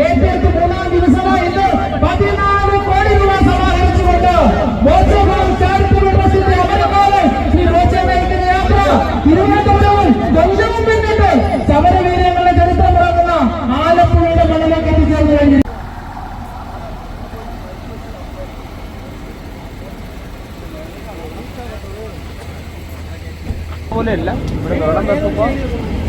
ഏറ്റെടുത്ത് മൂന്നാം ദിവസമായി ഇന്ന് പതിനാല് കോടി രൂപ സമാഹരിച്ചുകൊണ്ട് ബോച്ചഗാവ് ചാരിറ്റബിൾ ട്രസ്റ്റിന്റെ അമരക്കാരൻ ശ്രീ റോച്ചെ നയിക്കുന്ന യാത്ര തിരുവനന്തപുരവും കൊല്ലവും പിന്നിട്ട് സമരവീരങ്ങളുടെ ചരിത്രം ഇറങ്ങുന്ന ആലപ്പുഴയുടെ മണ്ണിലേക്ക് എത്തിച്ചേർന്നു കഴിഞ്ഞു പോലെയല്ല. ഇവിടെ വെള്ളം വെക്കുമ്പോൾ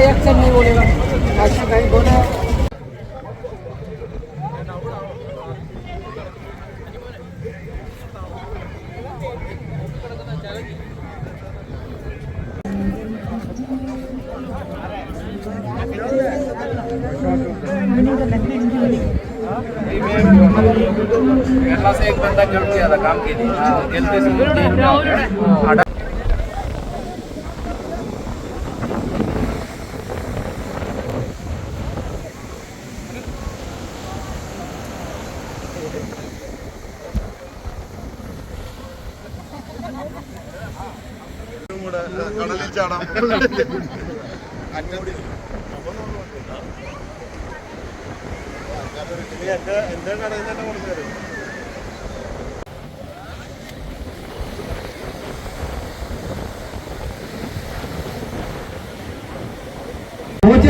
एक सेट नहीं बोलेगा। ऐसा कहीं बोला। से एक बंदा ज़रूर किया था काम के लिए। हाँ, खेलते കൂടെ കടലിൽ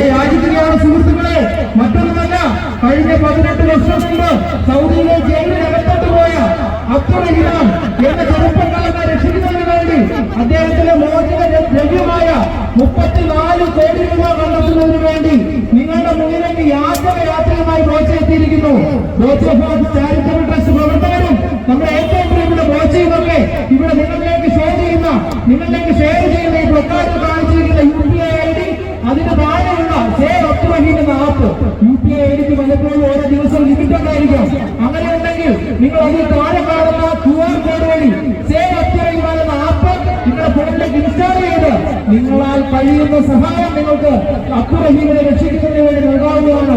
യാചിക്കുകയാണ് സുഹൃത്തുക്കളെ. മറ്റൊന്നുമല്ല കഴിഞ്ഞ പതിനെട്ട് വർഷം മുമ്പ് സൗദിയിലെ ജയിലിനകത്തോട്ട് പോയ അബ്ദുൾ നിങ്ങളുടെ മുന്നിലേക്ക് യാത്ര യാത്രയുമായി കോച്ച് ഓഫ് ചാരിറ്റബിൾ ട്രസ്റ്റ് പ്രവർത്തകരും നമ്മുടെ ഏറ്റവും പ്രിയപ്പെട്ട കോച്ചയും ഇവിടെ നിങ്ങളിലേക്ക് ഷെയർ ചെയ്യുന്ന നിങ്ങളിലേക്ക് ഷെയർ ചെയ്യുന്ന ഈ പ്രക്കാരം കാണിച്ചിരിക്കുന്ന U P I I D അതിന് താഴെയുള്ള ഷെയർ ഒത്തുവഹിക്കുന്ന ആപ്പ് യു പി ഐ ഐഡിക്ക് പലപ്പോഴും ഓരോ ദിവസം ലിമിറ്റ് ഉണ്ടായിരിക്കും. അങ്ങനെ ഉണ്ടെങ്കിൽ നിങ്ങൾ അതിൽ താഴെ കാണുന്ന ക്യു ആർ കോഡ് വഴി ഷെയർ ഒത്തുവഹിക്കുന്ന ആപ്പ് നിങ്ങളുടെ ഫോണിലേക്ക് ഇൻസ്റ്റാൾ ചെയ്ത് നിങ്ങളാൽ കഴിയുന്ന സഹായം നിങ്ങൾക്ക് അബ്ദുറഹീമിനെ രക്ഷിക്കുന്നതിന് വേണ്ടി നൽകാവുന്നതാണ്.